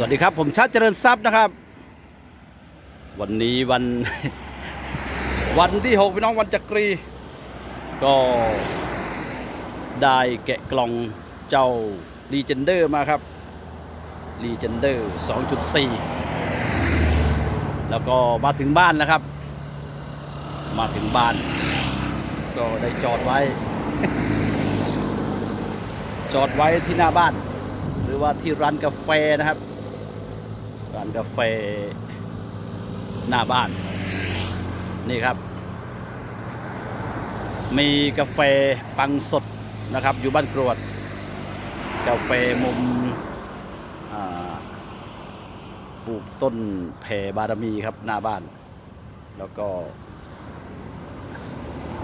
สวัสดีครับ ผมชัดเจริญทรัพย์นะครับ วันนี้วันวันที่6พี่น้องวันจักรี ก็ได้แกะกล่องเจ้า l ีเจนเดอร์มาครับ l ีเจนเดอร์2.4 แล้วก็มาถึงบ้านแล้วครับ มาถึงบ้าน ก็ได้จอดไว้ จอดไว้ที่หน้าบ้าน หรือว่าที่ร้านกาแฟนะครับ ร้านกาแฟหน้าบ้าน นี่ครับ มีกาแฟปังสดนะครับ อยู่บ้านกรวด กาแฟมุมปลูกต้นแผ่บารมีครับหน้าบ้าน แล้วก็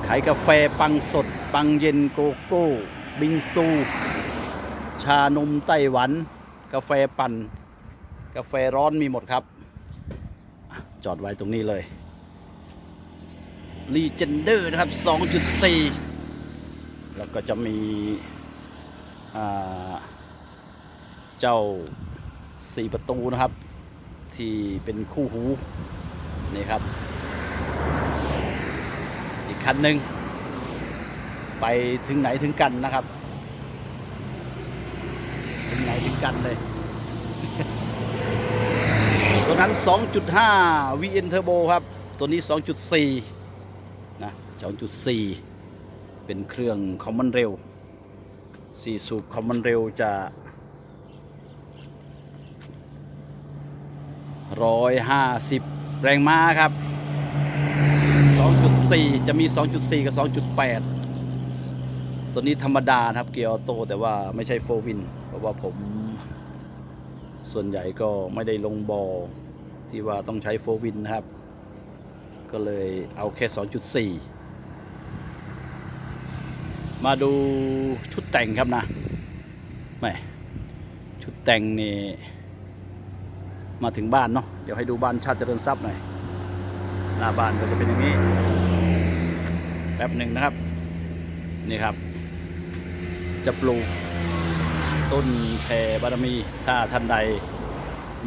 ขายกาแฟปังสด ปังเย็นโกโก้ บิงซู ชานมไต้หวัน กาแฟปั่น กาแฟร้อนมีหมดครับ จอดไว้ตรงนี้เลย l ีเจนเดอร์นะครับ 2.4 แล้วก็จะมีเจ้าสี่ประตูนะครับ ที่เป็นคู่หู นี่ครับ อีกคันหนึ่งไปถึงไหนถึงกันนะครับ ถึงไหนถึงกันเลย ตัวนั้น 2.5 VN Turbo ครับ ตัวนี้ 2.4 นะ 2.4 เป็นเครื่องคอมมอนเร็ว4สูบคอมมอนเร็วจะ 150 แรงม้าครับ 2.4 จะมี 2.4 กับ 2.8 ตัวนี้ธรรมดานะครับเกียร์ออโต้แต่ว่าไม่ใช่โฟวิน เพราะว่าผม ส่วนใหญ่ก็ไม่ได้ลงบอลที่ว่าต้องใช้โฟวินนะครับ ก็เลยเอาแค่ 2.4 มาดูชุดแต่งครับนะแหม่ชุดแต่งนี่มาถึงบ้านเนาะเดี๋ยวให้ดูบ้านชาติเจริญทรัพย์หน่อย หน้าบ้านก็จะเป็นอย่างนี้ แป๊บหนึ่งนะครับ นี่ครับ จะปลูกต้นแพรบารมีถ้าท่านใด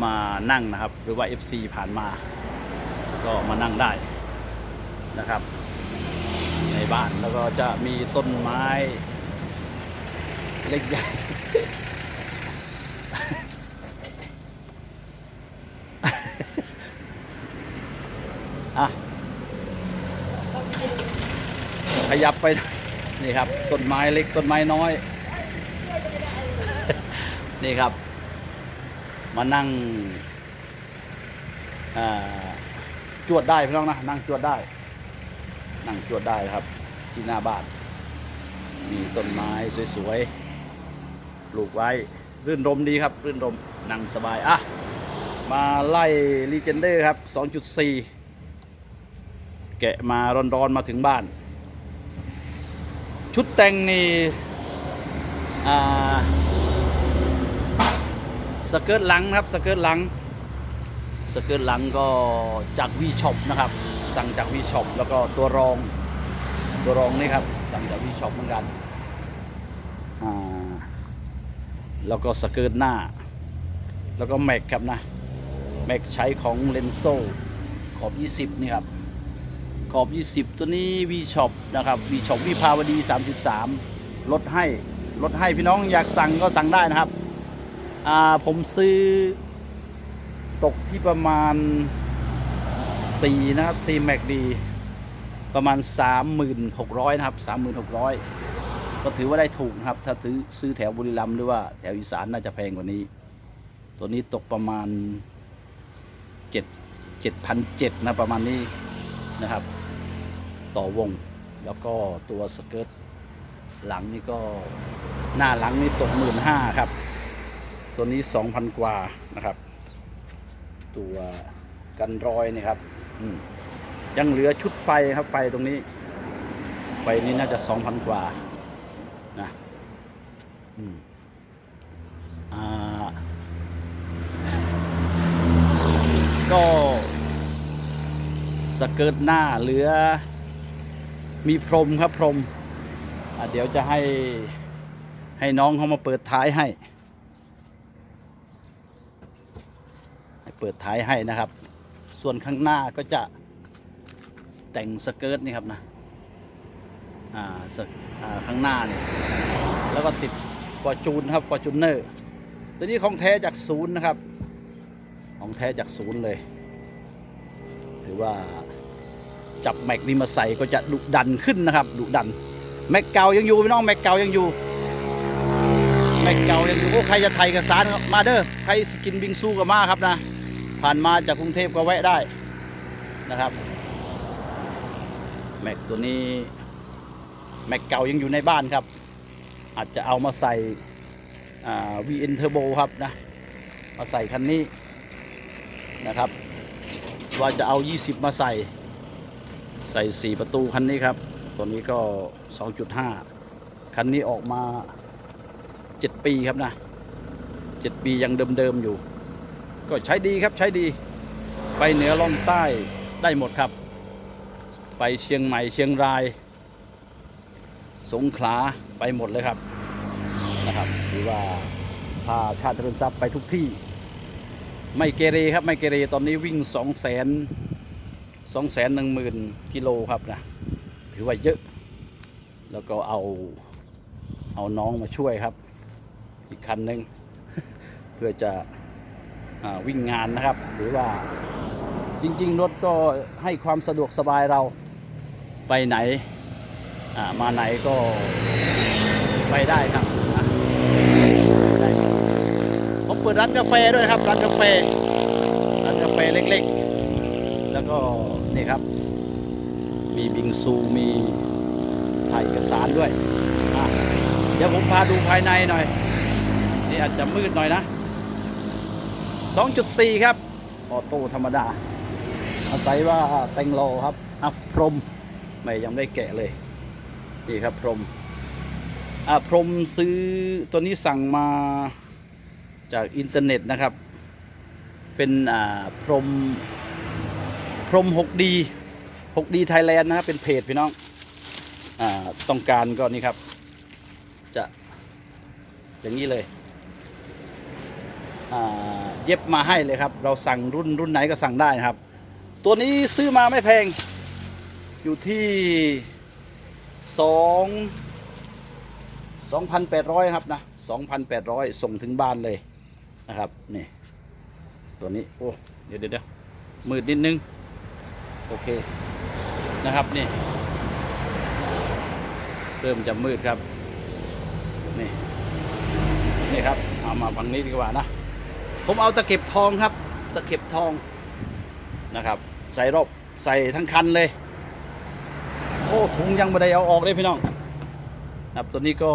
มานั่งนะครับ หรือว่า FC ผ่านมา ก็มานั่งได้นะครับ ในบ้านแล้วก็จะมีต้นไม้เล็กใหญ่อะขยับไป นี่ครับ ต้นไม้เล็กต้นไม้น้อย นี่ครับ มานั่งจวดได้พี่น้องนะนั่งจวดได้ นั่งจวดได้ครับ ที่หน้าบ้าน มีต้นไม้สวยๆปลูกไว้รื่นรมดีครับ รื่นรมนั่งสบาย อะ มาไล่ลีเจนเดอร์ครับ 2.4 แกะมาร้อนๆมาถึงบ้าน ชุดแต่งนี่อ่า สเกิร์ตหลังนะครับสเกิร์ตหลังสเกิร์ตหลังก็จากวีช็อปนะครับ สั่งจากวีช็อปแล้วก็ตัวรอง ตัวรองนี่ครับ สั่งจากวีช็อปเหมือนกันอ่าแล้วก็สเกิร์ตหน้า แล้วก็แม็กครับนะแม็กใช้ของเลนโซขอบ 20 นี่ครับ ขอบ 20 ตัวนี้ V Shop นะครับ V Shop วิภาวดี 33 ลดให้ ลดให้พี่น้องอยากสั่งก็สั่งได้นะครับ ผมซื้อตกที่ประมาณ 4 นะครับ4แม็กดีประมาณ 3,600 นะครับ 3,600 ก็ถือว่าได้ถูกนะครับ ถ้าซื้อซื้อแถวบุรีรัมย์หรือว่าแถวอีสานน่าจะแพงกว่านี้ ตัวนี้ตกประมาณ 7 7,700นะประมาณนี้นะครับ ต่อวงแล้วก็ตัวสเกิร์ตหลังนี่ก็หน้าหลังนี่ตกหมื่นห้าครับ ตัวนี้สองพันกว่านะครับ ตัวกันรอยนี่ครับยังเหลือชุดไฟครับไฟตรงนี้ ไฟนี้น่าจะสองพันกว่านะอืมอ่าก็สเกิร์ตหน้าเหลือ มีพรมครับพรมอะเดี๋ยวจะให้ให้น้องเขามาเปิดท้ายให้ เปิดท้ายให้นะครับ ส่วนข้างหน้าก็จะแต่งสเกิร์ตนี่ครับนะอ่าสอ่าข้างหน้าเนี่ยแล้วก็ติดฟอร์จูนครับฟอร์จูเนอร์ตัวนี้ของแท้จากศูนย์นะครับ ของแท้จากศูนย์เลยถือว่าจับแม็กนี่มาใส่ก็จะดุดันขึ้นนะครับดุดัน แม็กเก่ายังอยู่พี่น้องแม็กเก่ายังอยู่แม็กเก่ายังอยู่โอ้ใครจะไทยกับสารมาเด้อใครสกินบิงซูกับมาครับนะ ผ่านมาจากกรุงเทพก็แวะได้นะครับ แม็กตัวนี้แม็กเก่ายังอยู่ในบ้านครับ อาจจะเอามาใส่อ่า VN Turbo ครับนะ มาใส่คันนี้นะครับ ว่าจะเอา 20 มาใส่ ใส่ 4 ประตูคันนี้ครับ ตัวนี้ก็ 2.5 คันนี้ออกมา 7 ปีครับนะ 7 ปียังเดิมๆอยู่ ก็ใช้ดีครับใช้ดี ไปเหนือล่องใต้ได้หมดครับ ไปเชียงใหม่เชียงราย สงขลาไปหมดเลยครับนะครับถือว่าพาชาติเจริญทรัพย์ไปทุกที่ ไม่เกเรครับไม่เกเรตอนนี้วิ่ง 2 0 0 0 0 0 2 1 0 0 0 0กิโลครับนะถือว่าเยอะ แล้วก็เอาเอาน้องมาช่วยครับ อีกคันหนึ่งเพื่อจะ วิ่งงานนะครับ หรือว่าจริง ๆ รถก็ให้ความสะดวกสบายเราไปไหนมาไหนก็ไปได้ครับผมเปิดร้านกาแฟด้วยครับร้านกาแฟร้านกาแฟเล็กๆ แล้วก็นี่ครับ มีบิงซูมีถ่ายเอกสารด้วย เดี๋ยวผมพาดูภายในหน่อย นี่อาจจะมืดหน่อยนะ 2.4 ครับ ออโต้ธรรมดา อาศัยว่าแต่งโลครับ อัพพรม ไม่ยังได้แกะเลย นี่ครับพรมอะพรมซื้อตัวนี้สั่งมาจากอินเทอร์เน็ตนะครับ เป็นอ่าพรม พรม 6D 6D Thailand นะครับ เป็นเพจพี่น้องอ่าต้องการก็นี่ครับ จะอย่างนี้เลยอ่า เย็บมาให้เลยครับ เราสั่งรุ่นรุ่นไหนก็สั่งได้นะครับ ตัวนี้ซื้อมาไม่แพง อยู่ที่สองสองพันแปดร้อยครับนะสองพันแปดร้อยส่งถึงบ้านเลยนะครับนี่ตัวนี้โอ้เดี๋ยวเดี๋ยวเดี๋ยวมืดนิดนึง โอเคนะครับนี่เริ่มจะมืดครับ นี่ นี่ครับ เอามาฝั่งนี้ดีกว่านะ ผมเอาตะเก็บทองครับ ตะเก็บทองนะครับ ใส่รอบใส่ทั้งคันเลยโอ้ถุงยังไม่ได้เอาออกเลยพี่น้องครับตัวนี้ก็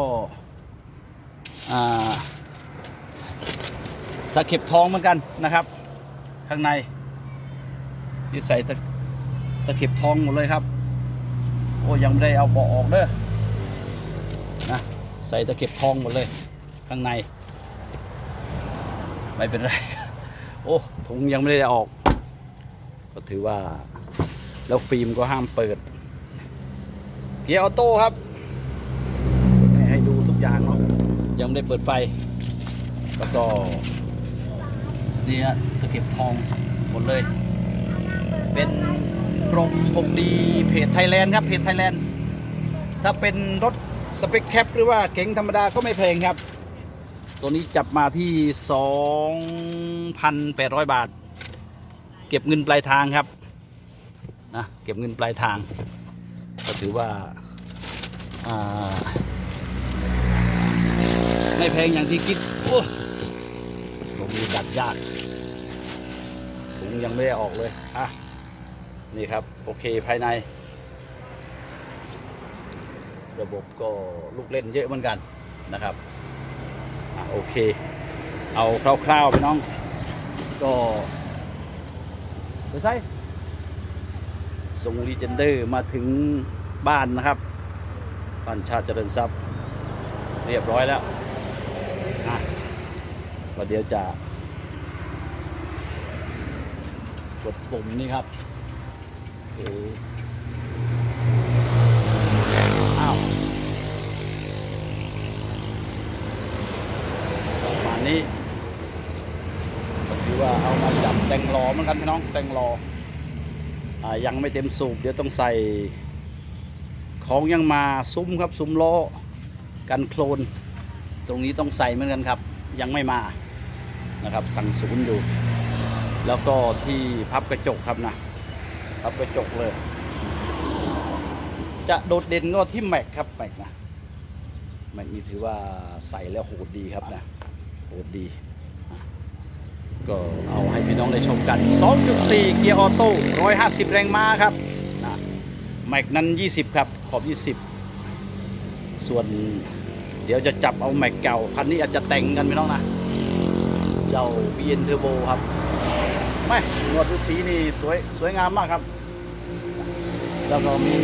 ตะเข็บทองเหมือนกันนะครับ ข้างในที่ใส่ตะตะเข็บทองหมดเลยครับ โอ้ยังไม่ได้เอาเบาะออกเด้อนะใส่ตะเข็บทองหมดเลย ข้างใน ไม่เป็นไร โอ้ถุงยังไม่ได้ออก ก็ถือว่า แล้วฟิล์มก็ห้ามเปิดเกียร์ออโต้ครับให้ดูทุกอย่างเนาะยังไม่ได้เปิดไฟ แล้วก็นี่ฮะตะเก็บทองหมดเลย เป็นกรม 6D เพจไทยแลนด์ครับเพจไทยแลนด์ถ้าเป็นรถสเปคแคปหรือว่าเก๋งธรรมดาก็ไม่แพงครับ ตัวนี้จับมาที่ 2,800 บาท เก็บเงินปลายทางครับนะเก็บเงินปลายทาง ก็ถือว่าาไม่แพงอย่างที่คิดโอ้ลงมือดัดยากถุงยังไม่ได้ออกเลยอะนี่ครับ โอเคภายใน ระบบก็ลูกเล่นเยอะเหมือนกันนะครับ โอเค เอาคร่าวๆไปน้อง ก็ไปใส่ส่งรีเจนเดอร์มาถึงบ้านนะครับบ้านชาติเจริญทรัพย์ เรียบร้อยแล้วอะก็เดี๋ยวจะกดปุ่มนี่ครับโอ้อ้าวประมาณ นี้ก็ถือว่าเอามาจับแต่งล้อเหมือนกันพี่น้องแต่งล้ออยังไม่เต็มสูบเดี๋ยวต้องใส่ ของยังมาซุ้มครับซุ้มล้อกันโคลน ตรงนี้ต้องใส่เหมือนกันครับ ยังไม่มานะครับ สั่งศูนย์อยู่ แล้วก็ที่พับกระจกครับนะพับกระจกเลย จะโดดเด่นก็ที่แม็กครับแม็กนะแม็กนี่ถือว่าใส่แล้วโหดดีครับนะ หดดี ก็เอาให้พี่น้องได้ชมกัน 2.4 เกียร์ออโต้ 150 แรงม้าครับนะแม็กนั้น 20 ครับ ขอบ 20 ส่วนเดี๋ยวจะจับเอาแม็กเก่า คันนี้อาจจะแต่งกันพี่น้องนะ เจ้า BN Turbo ครับไม่หนวดฤาษีนี่สวยสวยงามมากครับ แล้วก็มี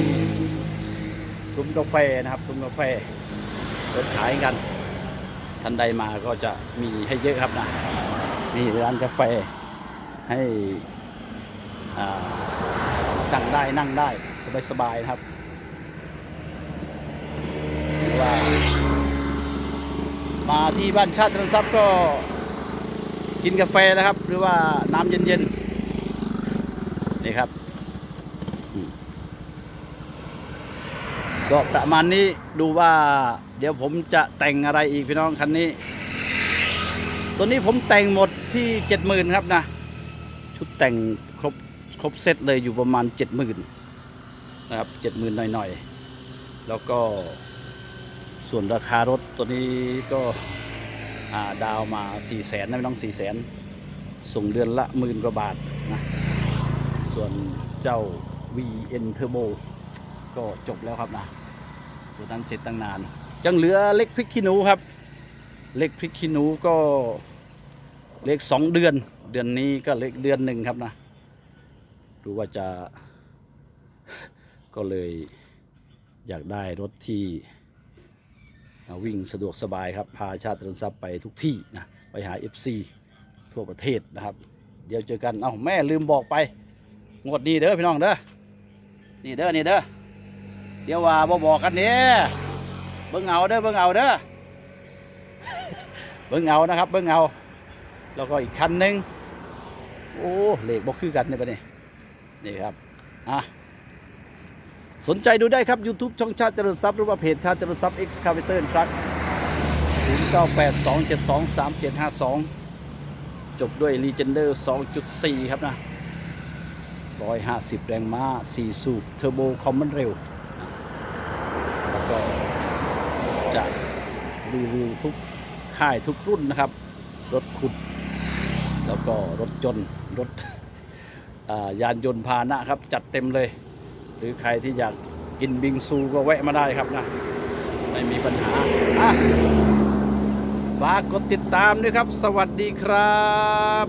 ซุ้มกาแฟนะครับซุ้มกาแฟเปิดขายกัน ท่านใดมาก็จะมีให้เยอะครับนะนี่ร้านกาแฟให้สั่งได้นั่งได้สบายๆนะครับหรือว่ามาที่บ้านชาติทรัพย์ก็กินกาแฟนะครับ หรือว่าน้ำเย็นๆนี่ครับอืม ก็ประมาณนี้ดูว่า เดี๋ยวผมจะแต่งอะไรอีกพี่น้องคันนี้ ตัวนี้ผมแต่งหมดที่เจ็ดหมื่นครับนะชุดแต่งครบครบเซตเลยอยู่ประมาณเจ็ดหมื่นนะครับเจ็ดหมื่นหน่อยๆ แล้วก็ส่วนราคารถตัวนี้ก็าดาวมา4ี่แสนนะไม่ต้อง4ี่แสนส่งเดือนละหมื่นกว่าบาทนะส่วนเจ้า VN Turbo ก็จบแล้วครับนะ ตัวนั้นเสร็จตั้งนาน ยังเหลือเล็กพริกขี้หนูครับ เล็กพริกขี้หนูก็เล็กสองเดือน เดือนนี้ก็เล็กเดือนหนึ่งครับนะดูว่าจะ ก็เลยอยากได้รถที่วิ่งสะดวกสบายครับ พาชาติตรนทรัพย์ไปทุกที่นะ ไปหา FC ทั่วประเทศนะครับ เดี๋ยวเจอกัน เอ้าแม่ลืมบอกไป งวดดีเด้อพี่น้องเด้อ นี่เด้อ นี่เด้อ เดี๋ยวว่าบอบอกกันเนี่ยเบิ่งเอาเด้อเบิ่งเอาเด้อเบิ่งเอานะครับ เบิ่งเอาแล้วก็อีกคันหนึ่งโอ้เหลขบอกคือกันเนี่ยปะเนี่ยนี่ครับอะสนใจดูได้ครับ YouTube ช่องชาติเจริญทรัพย์หรือว่าเพจชาติเจริญทรัพย์ Excavator Truck 0982723752 จบด้วย Legender 2.4 ครับนะ 150 แรงม้า 4 สูบเทอร์โบคอมมอนเร็วก็จะ รีวิวทุกค่ายทุกรุ่นนะครับ รถขุด แล้วก็รถจนรถยานยนต์พาหนะครับ จัดเต็มเลย หรือใครที่อยากกินบิงซูก็แวะมาได้ครับนะ ไม่มีปัญหาฝากกดติดตามด้วยครับ สวัสดีครับ